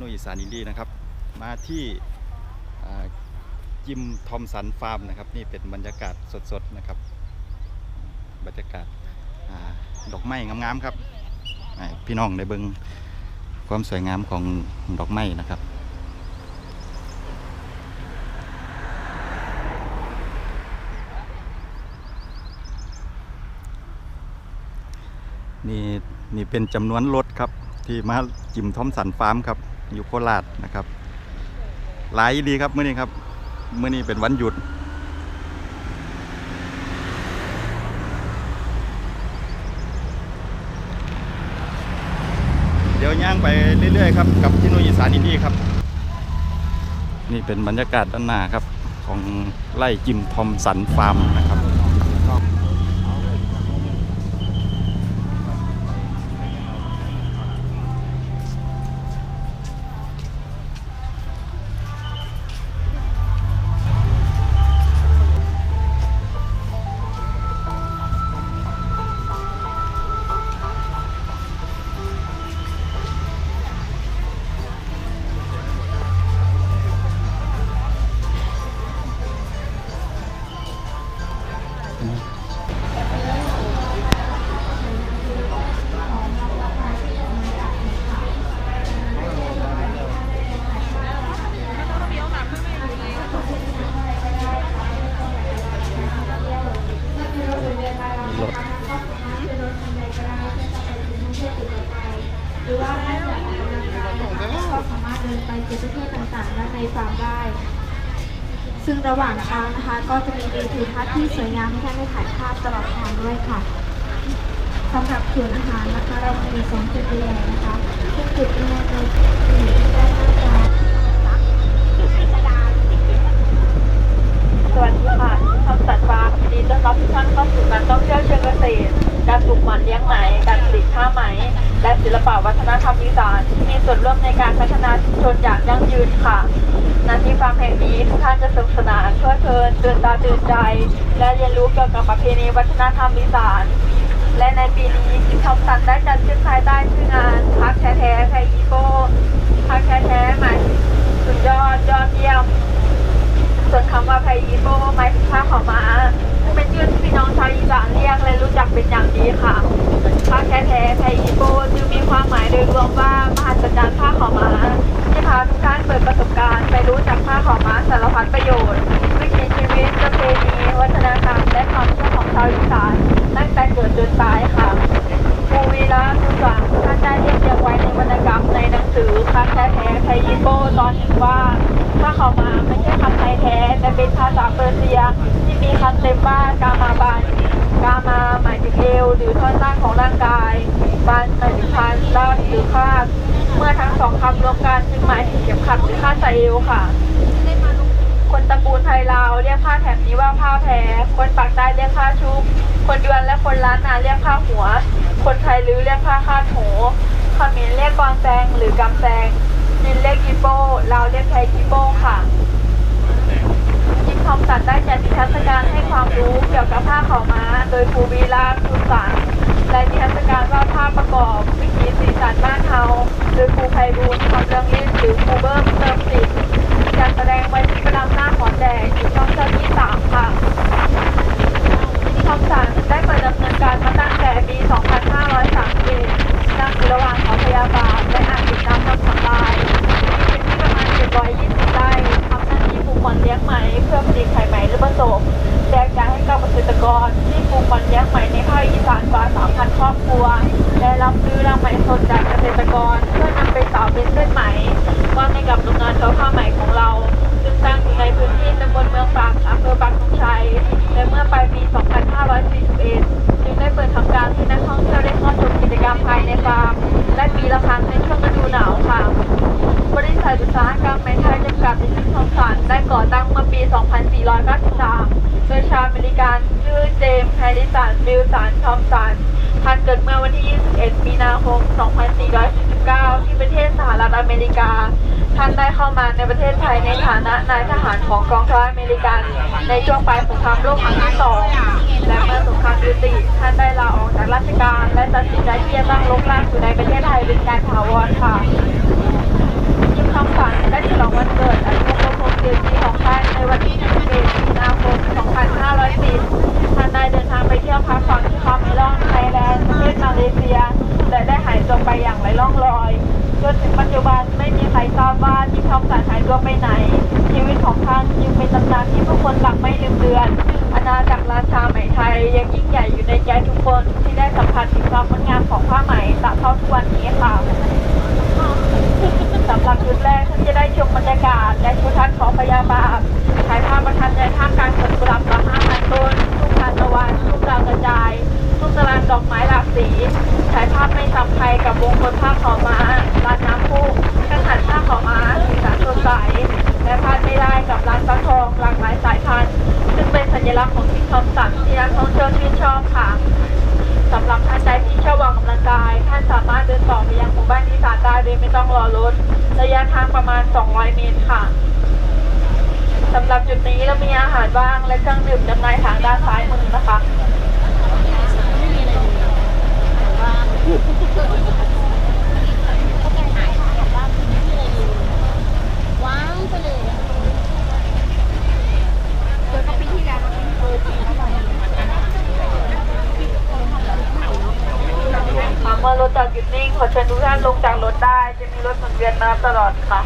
นุยอีสานอินดี้นะครับ มาที่อ่าจิมทอมสันฟาร์มนะครับ นี่เป็นบรรยากาศสดๆนะครับ บรรยากาศอดอกไม้งามๆครับ พี่น้องได้เบิงความสวยงามของดอกไม้นะครับนี่นี่เป็นจำนวนรถครับที่มาจิมทอมสันฟาร์มครับ อยู่โคราชนะครับ หลายดีครับเมื่อนี้ครับเมื่อนี้เป็นวันหยุด เดี๋ยวย่างไปเรื่อยๆครับกับที่นุยสานอินดี้ครับ นี่เป็นบรรยากาศด้านหน้าครับของไร่จิมทอมสันฟาร์มนะครับ ไปเดินไปจุดท่องเทศต่างๆด้านในฟาร์มได้ ซึ่งระหว่างทางนะคะ ก็จะมีวิวทิวทัศน์ที่สวยงามให้ท่านได้ถ่ายภาพตลอดทางด้วยค่ะสำหรับส่วนอาหารนะคะ เรามีสองจุดใหญ่นะคะทุกจุดแรกเราจะอยู่ที่ด้านหน้าฟาร์ม สวัสดีค่ะทำสัตว์ ฟายินดีต้อนรับทุกท่านเข้าสู่การท่องเที่ยวเชิงเกษตร การปลูกหมันเลี้ยงไหม การผลิตผ้าไหม และศิลปะวัฒนธรรมอีสานที่มีส่วนร่วมในการพัฒนาชุมชนอย่างยั่งยืนค่ะณที่ฟาร์มแห่งนี้ทุกท่านจะสนุกสนานเพลิดเพลินตื่นตาตื่นใจ และเรียนรู้เกี่ยวกับประเพณีวัฒนธรรมอีสานและในปีนี้จิมทอมสันได้จัดขึ้นภายใต้ชื่องานพักแท้ๆไทยอีโก้พักแท้ๆหมายถึงสุดยอดยอดเยี่ยมส่วนคำว่าไพอีโปหมายถึงผ้าขาวม้า ค่ะผ้าแท้แท้ไพอีโปจึงมีความหมายโดยรวมว่ามหัศจรรย์ผ้าขาวม้าที่พาทุกท่านเปิดประสบการณ์ไปรู้จักผ้าขาวม้าสารพัดประโยชน์วิถีชีวิตประเพณีวัฒนธรรมและความเชื่อของชาวอีสานตั้งแต่เกิดจนตายค่ะครูวีระคุณสังท่านได้เรียบเรียงไว้ในวรรณกรรมในหนังสือผ้าแท้แท้ไพอีโปตอนหนึ่งว่าถ้าขามาไม่ใช่คำไทยแท้แต่เป็นภาษาเปอร์เซีย ที่มีคำเต็มว่ากามาบัน กามาหมายถึงเอวหรือท่อนล่างของร่างกายบันหมายถึงพันล่างหรือคาด เมื่อทั้งสองคำรวมกันจึงหมายถึงเข็มขัดหรือคาดใส่เอวค่ะ คนตระกูลไทยลาวเรียกผ้าแถบนี้ว่าผ้าแพรคนปากใต้เรียกผ้าชุบ คนยวนและคนล้านนาเรียกผ้าหัว คนไทยลือเรียกผ้าคาดหูเขมิ้นเรียกกวางแซงหรือกำแซงจินเรียกอีโป้ลาวเรียกไทยอีโป้ค่ะ จิมทอมสัตย์ได้จัดนิทรรศการให้ความรู้เกี่ยวกับผ้าขาวม้า โดยครูวีราคุณ กรที่ปลูกมันเลี้ยงใหม่ในภาคอีสานกว่า 3,000 ครอบครัว ได้รับซื้อรางไหมสดจากเกษตรกร เพื่อนำไปสาวเป็นเส้นไหมว่าให้กับโรงงานทอผ้าไหมของเรา บิลสันทอมสันท่านเกิดเมื่อวันที่ 21 มีนาคม 2449 ที่ประเทศสหรัฐอเมริกา ท่านได้เข้ามาในประเทศไทยในฐานะนายทหารของกองทัพอเมริกัน ในช่วงปลายสงครามโลกครั้งที่สองและเมื่อสงครามยุติ ท่านได้ลาออกจากราชการ และตัดสินใจที่จะตั้งรกรากอยู่ในประเทศไทยเป็นการถาวรค่ะทอมสันได้ฉลองวันเกิดอายุ เดือนปีของท่านในวันที่21มีนาคม2510ท่านได้เดินทางไปเที่ยวพักผ่อนที่คาเมลอนไทยแลนด์ประเทศมาเลเซียและได้หายตัวไปอย่างไร้ร่องรอยจนถึงปัจจุบันไม่มีใครทราบว่าที่ทอมสันหายตัวไปไหน ชีวิตของท่านยังเป็นตำนานที่ผู้คนหลังไม่ลืมเลือน อาณาจักรราชาไหมไทยยังยิ่งใหญ่อยู่ในใจทุกคนที่ได้สัมผัสถึงความงดงาม และพลาดไม่ได้กับร้านฟักทองหลากหลายสายพันธุ์ซึ่งเป็นสัญลักษณ์ของที่ทอมสันที่นักท่องเที่ยวชื่นชอบค่ะสำหรับท่านใดที่ชอบออกกำลังกาย ท่านสามารถเดินต่อไปยังหมู่บ้านที่สานได้โดยไม่ต้องรอรถระยะทางประมาณ 200 เมตรค่ะสำหรับจุดนี้เรามีอาหารว่างและเครื่องดื่มจำหน่ายทางด้านซ้ายมือนะคะ ว้างไปเลย ค่ะเมื่อรถจอดหยุดนิ่งขอเชิญทุกท่านลงจากรถได้ จะมีรถหมุนเวียนมาตลอดค่ะ